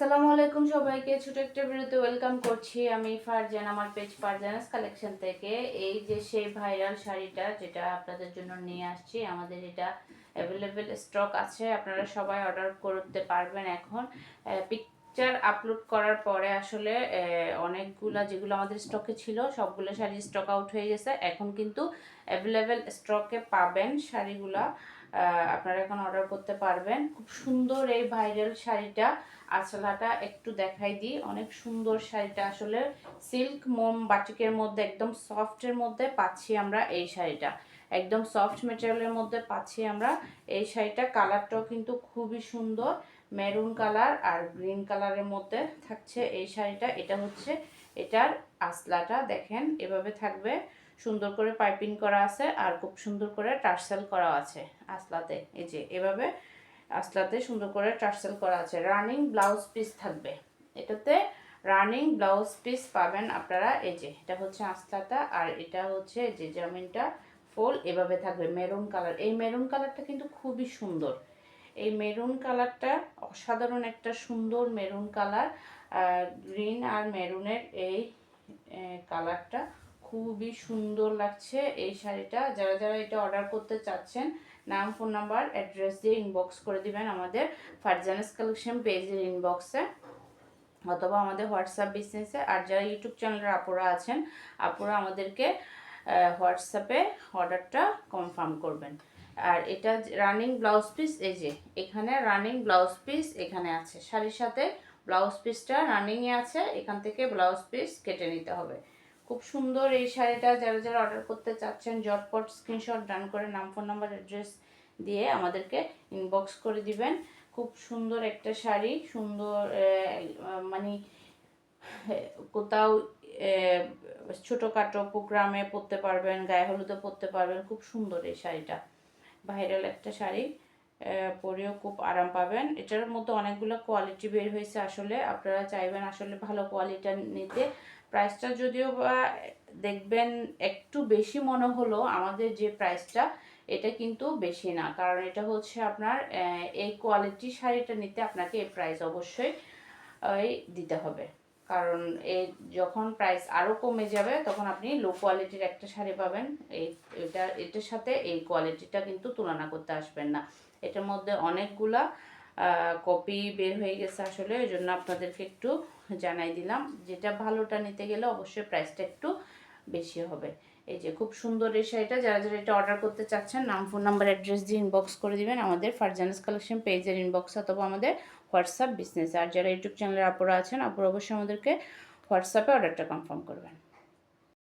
সালামু আলাইকুম সবাইকে, ছোট একটা ভিডিওতে ওয়েলকাম করছি আমি ফারজান, আমার পেজ ফারজানাস কালেকশন থেকে। এই যে সেই ভাইরাল শাড়িটা যেটা আপনাদের জন্য নিয়ে আসছি, আমাদের এটা অ্যাভেলেবেল স্টক আছে, আপনারা সবাই অর্ডার করতে পারবেন এখন। পিকচার আপলোড করার পরে আসলে অনেকগুলা যেগুলো আমাদের স্টকে ছিল, সবগুলো শাড়ি স্টক আউট হয়ে গেছে। এখন কিন্তু অ্যাভেলেবেল স্টকে পাবেন শাড়িগুলা। আপনারা এখন অর্ডার করতে পারবেন। খুব সুন্দর এই ভাইরাল শাড়িটা। আঁচলাটা একটু দেখাই দিই। অনেক সুন্দর শাড়িটা আসলে সিল্ক মোম বাটিকের মধ্যে, একদম সফটের মধ্যে পাচ্ছি আমরা এই শাড়িটা। একদম সফট মেটেরিয়ালের মধ্যে পাচ্ছি আমরা এই শাড়িটা। কালারটাও কিন্তু খুবই সুন্দর। মেরুন কালার আর গ্রিন কালারের মধ্যে থাকছে এই শাড়িটা। এটা হচ্ছে এটার আসলাটা দেখেন, এভাবে থাকবে। সুন্দর করে পাইপিং করা আছে আর খুব সুন্দর করে টার্সেল করা আছে আসলাতে এই যে, এভাবে আসলাতে সুন্দর করে টার্সেল করা আছে। রানিং ব্লাউজ পিস থাকবে। এটাতে রানিং ব্লাউজ পিস পাবেন আপনারা। এই যে, এটা হচ্ছে আসলাটা আর এটা হচ্ছে যে জামিনটা, ফুল এভাবে থাকবে, মেরুন কালার। এই মেরুন কালারটা কিন্তু খুবই সুন্দর। এই মেরুন কালারটা অসাধারণ একটা সুন্দর মেরুন কালার গ্রিন আর মেরুনের এই কালারটা খুবই সুন্দর লাগছে এই শাড়িটা। যারা যারা এটা অর্ডার করতে চাচ্ছেন, নাম ফোন নাম্বার অ্যাড্রেস দিয়ে ইনবক্স করে দিবেন আমাদের ফারজানাস কালেকশন পেজের ইনবক্সে অথবা আমাদের হোয়াটসঅ্যাপ বিজনেসে আর যারা ইউটিউব চ্যানেলের আপুরা আছেন, আপুরা আমাদেরকে হোয়াটসঅ্যাপে অর্ডারটা কনফার্ম করবেন। আর এটা রানিং ব্লাউজ পিস এই যে, এখানে রানিং ব্লাউজ পিস এখানে আছে। শাড়ির সাথে ব্লাউজ পিসটা রানিংয়ে আছে, এখান থেকে ব্লাউজ পিস কেটে নিতে হবে। খুব সুন্দর এই শাড়িটা, যারা যারা অর্ডার করতে চাচ্ছেন জটপট স্ক্রিনশট ডান করে নাম ফোন নাম্বার অ্যাড্রেস দিয়ে আমাদেরকে ইনবক্স করে দিবেন। খুব সুন্দর একটা শাড়ি, সুন্দর মানে কোথাও ছোটোখাটো প্রোগ্রামে পরতে পারবেন, গায়ে হলুদে পরতে পারবেন, খুব সুন্দর এই শাড়িটা। ভাইরাল একটা শাড়ি পরেও খুব আরাম পাবেন। এটার মধ্যে অনেকগুলো কোয়ালিটি বের হয়েছে আসলে। আপনারা চাইবেন আসলে ভালো কোয়ালিটি নিতে। প্রাইসটা যদিও বা দেখবেন একটু বেশি মনে হলো, আমাদের যে প্রাইসটা এটা কিন্তু বেশি না। কারণ এটা হচ্ছে আপনার এই কোয়ালিটি শাড়িটা নিতে আপনাকে এই প্রাইস অবশ্যই দিতে হবে। কারণ এই যখন প্রাইস আরও কমে যাবে, তখন আপনি লো কোয়ালিটির একটা শাড়ি পাবেন। এই এটা, এটার সাথে এই কোয়ালিটিটা কিন্তু তুলনা করতে আসবেন না। এটার মধ্যে অনেকগুলা কপি বের হয়ে গেছে আসলে ওই জন্য আপনাদেরকে একটু জানাই দিলাম। যেটা ভালোটা নিতে গেলে অবশ্যই প্রাইসটা একটু বেশি হবে। এই যে খুব সুন্দর এই শাড়িটা, যারা যারা এটা অর্ডার করতে চাচ্ছেন, নাম ফোন নাম্বার অ্যাড্রেস দিয়ে ইনবক্স করে দিবেন। আমাদের ফারজানাস কালেকশন পেজের ইনবক্স অথবা আমাদের হোয়াটসঅ্যাপ বিজনেস, আর যারা ইউটিউব চ্যানেলের আপুরা আছেন, আপুরা অবশ্যই আমাদেরকে হোয়াটসঅ্যাপে অর্ডারটা কনফার্ম করবেন।